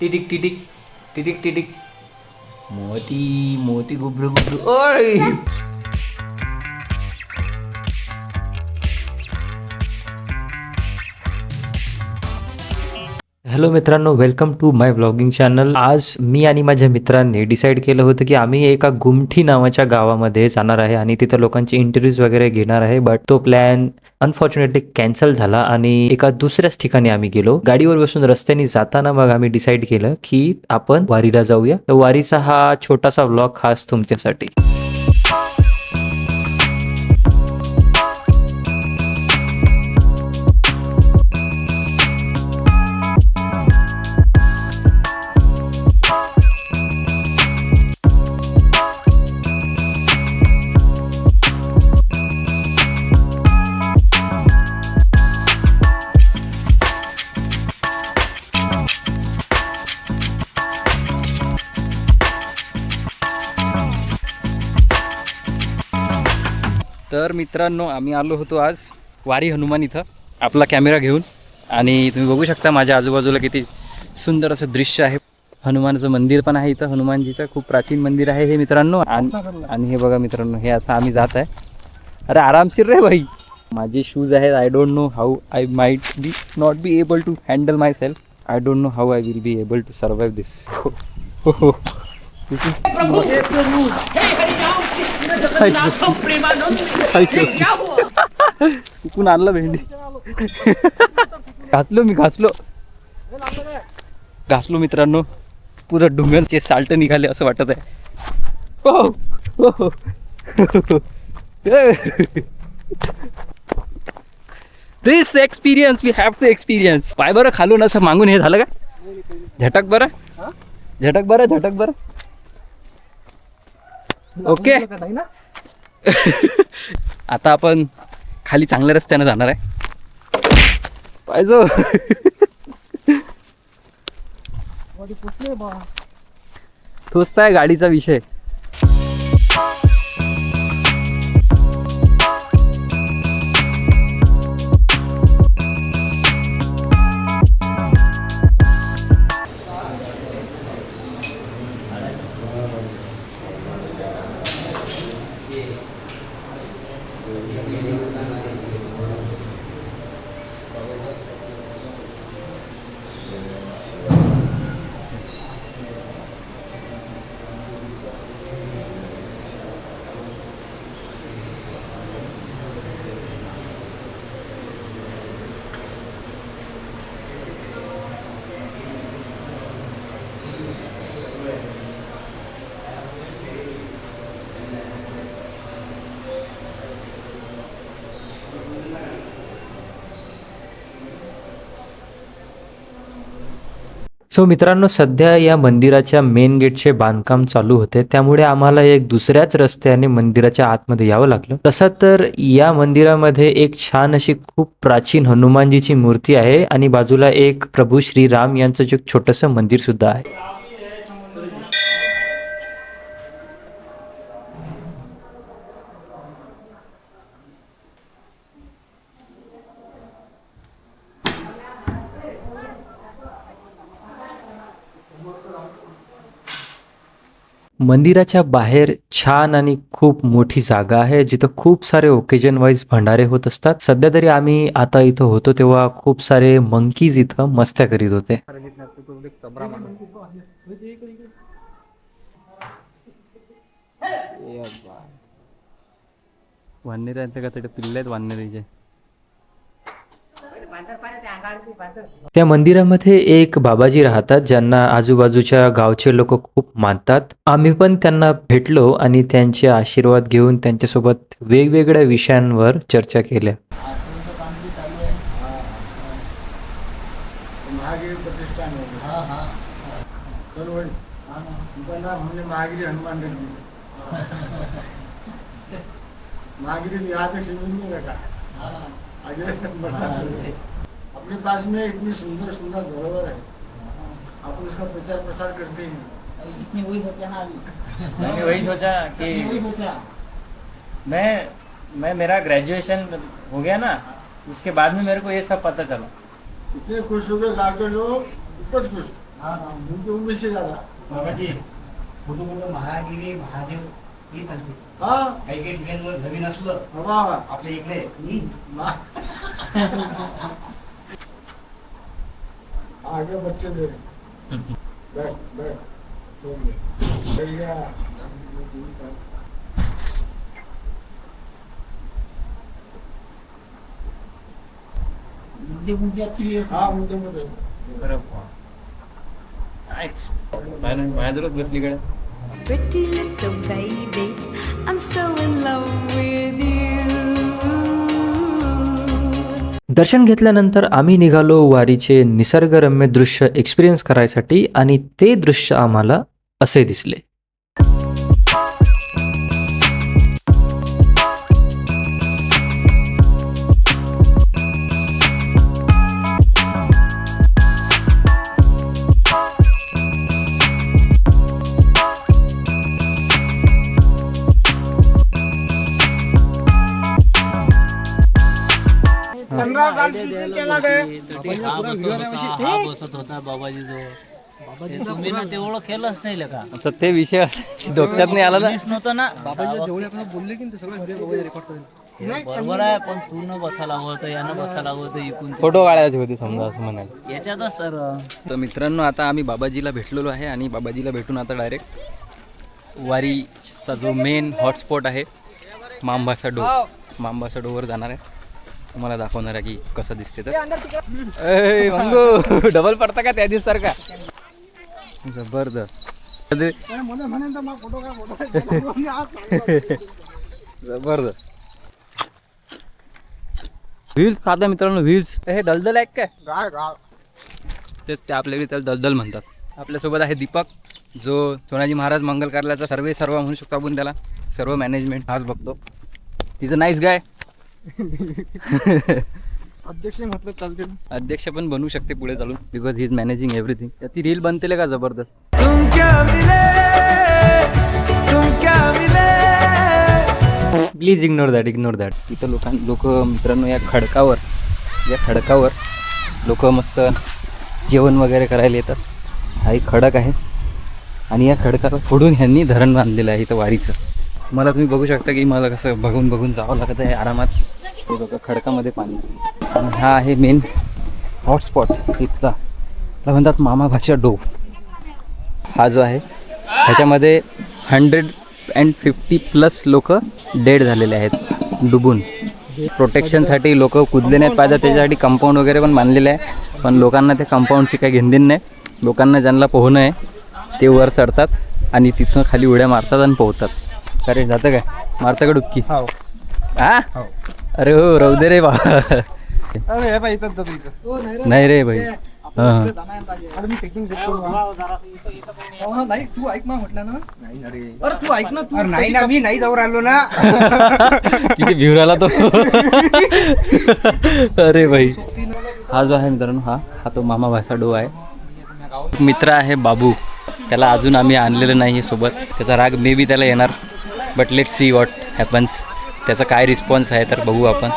टिटिक टिटिक टिटिक टिटिक मोती मोती गुबरू गुबरू ओय हॅलो मित्रांनो. Welcome to my blogging channel आज मी आणि माझ्या मित्रांनी डिसाईड केलं होतं की आम्ही एका गुमठी नावाच्या गावामध्ये जाणार आहे आणि तिथं लोकांचे इंटरव्ह्यूज वगैरे घेणार आहे बट तो प्लॅन अनफॉर्च्युनेटली कॅन्सल झाला आणि एका दुसऱ्याच ठिकाणी आम्ही गेलो. गाडीवर बसून रस्त्याने जाताना मग आम्ही डिसाईड केलं की आपण वारीला जाऊया. तर वारीचा हा छोटासा व्लॉग खास तुमच्यासाठी. तर मित्रांनो आम्ही आलो होतो आज वारी हनुमान इथं आपला कॅमेरा घेऊन. आणि तुम्ही बघू शकता माझ्या आजूबाजूला किती सुंदर असं दृश्य आहे. हनुमानाचं मंदिर पण आहे इथं हनुमानजीचं खूप प्राचीन मंदिर आहे हे मित्रांनो. आणि हे बघा मित्रांनो हे असं आम्ही जात आहे. अरे आरामशीर रे भाई. माझे शूज आहेत I don't know how I might be not be able to handle myself I don't know how I will be able to survive दिस हो दिस इज चुकून आणलं भेंडी. घासलो मी घासलो. घासलो मित्रांनो. पुरं डोंगरचे साल्ट निघाले असं वाटत आहे. हो, हो, हो. This experience we have to experience पाय बरं खालून असं मागून हे झालं का? झटक बरं? झटक बरं झटक बरं. ओके. आता आपण खाली चांगल्या रस्त्यानं जाणार आहे. पाहिजो तोच आहे गाडीचा विषय. सो मित्रांनो सध्या या मंदिराच्या मेन गेटचे बांधकाम चालू होते. त्यामुळे आम्हाला एक दुसऱ्याच रस्त्याने मंदिराच्या आतमध्ये यावं लागलं. तसं तर या मंदिरामध्ये एक छान अशी खूप प्राचीन हनुमानजीची मूर्ती आहे आणि बाजूला एक प्रभू श्रीराम यांचं जे छोटंसं मंदिर सुद्धा आहे. मंदिराच्या बाहेर छान आणि खूप मोठी जागा आहे जिथं खूप सारे ओकेजन वाईज भंडारे होत असतात. सध्या तरी आम्ही आता इथं होतो तेव्हा खूप सारे मंकीज इथं मस्त्या करीत होते. वाननेर का तिथे पिल्ले आहेत वाननेरीचे. त्या मंदिरामध्ये एक बाबाजी राहतात ज्यांना आजूबाजूच्या गावचे लोक खूप मानतात. आम्ही पण त्यांना भेटलो आणि त्यांचे आशीर्वाद घेऊन त्यांच्यासोबत वेगवेगळ्या विषयांवर चर्चा केल्या. महागिरी हनुमान महागिरी आगे अपने पास में इतनी सुंदर सुंदर धरोहर है। आप उसका प्रचार प्रसार करते ही इसने वही सोचा ना अभी। मैंने वही सोचा इसने वही सोचा। मैं मैं मेरा ग्रेजुएशन हो गया ना उसके बाद में मेरे को ये सब पता चला। इतने खुश हो गए के लोग बहुत खुश। उनकी उम्र से ज़्यादा। बाबाजी कुठं कुठं महागिरी महादेव। ही चालते हाँ? काही काही ठिकाणी नवीन असलं आपल्या इकडे. हम्म, मा- आगे बच्चे दे रहे बैठ बैठ दो मिनट. भैया मुद्दे मुद्द्याची हाँ. मुद्दे मुद्दे. माझ्याजवळच बसली Pretty little baby, I'm so in love with you. दर्शन घेतल्यानंतर आम्ही निघालो वारीचे निसर्गरम्य दृश्य एक्सपिरियन्स करायसाठी आणि ते दृश्य आम्हाला असे दिसले बसत होता बाबाजी जवळ तुम्ही ना तेवढं केलंच नाही ते विषय असं डोक्यात नाही आला ना? मीच नव्हतं ना? बरोबर आहे पण तू न बसायला हवं होतं यानं बसायला हवं होतं इकून ते. फोटो काढायचे होते समजा असं म्हणाल याच्यातच सर. तर मित्रांनो आता आम्ही बाबाजीला भेटलेलो आहे आणि बाबाजीला भेटून आता डायरेक्ट वारीचा जो मेन हॉटस्पॉट आहे मांबासा डो मांबासा डोवर जाणार आहे. तुम्हाला दाखवणार आहे की कसं दिसते तर. ए, मंगू डबल पडता का त्या दिवसारखा जबरदस्त. जबरदस्त. व्हील्स खाता मित्रांनो व्हील्स हे दलदल आहे काय? तेच ते आपल्याकडे त्याला दलदल म्हणतात. आपल्यासोबत आहे दीपक जो सोनाजी महाराज मंगल कार्यालयाचा सर्वे सर्व म्हणू शकतो आपण त्याला. सर्व मॅनेजमेंट हाच बघतो. तिचं नाईस गाय अध्यक्ष म्हटलं चालते अध्यक्ष पण बनवू शकते पुढे चालून. Because he is managing everything ती रील बनते का जबरदस्त? Please ignore that ignore that इथं लोकां लोक मित्रांनो या खडकावर या खडकावर लोक मस्त जेवण वगैरे करायला येतात. हा एक खडक आहे. आणि या खडकाला फोडून ह्यांनी धरण बांधलेलं आहे इथं वारीचं. मला तुम्ही बघू शकता की मला कसं बघून बघून जावं लागत आहे आरामात. हे बघा खडकामध्ये पाणी. आणि हा आहे मेन हॉटस्पॉट इथला त्याला म्हणतात मामा भाषा डोब हा जो आहे ह्याच्यामध्ये हंड्रेड अँड फिफ्टी प्लस लोक डेड झालेले आहेत डुबून. प्रोटेक्शनसाठी लोक कुदले नाहीत. पाहिजे त्याच्यासाठी कंपाऊंड वगैरे पण बांधलेलं आहे. पण लोकांना त्या कंपाऊंडची काही घेणदेण नाही. लोकांना ज्यांना पोहणं आहे ते वर चढतात आणि तिथून खाली उड्या मारतात आणि पोहतात. अरे जातं काय? मारतं का डुबकी? हा अरे हो राहू दे रे बा. नाही रे भाई हां नाही तू ऐक ना म्हटलं ना. अरे. तू ऐक ना तू नाही ना मी नाही जाऊ राहिलो ना. किती भिवर आला तो. अरे भाई हा जो आहे मित्रांनो हा हा तो मामा भाषा डो आहे. मित्र आहे बाबू. त्याला अजून आम्ही आणलेलं नाही आहे सोबत. त्याचा राग मे बी त्याला येणार. But let see what happens त्याचा काय रिस्पॉन्स आहे तर बघू आपण.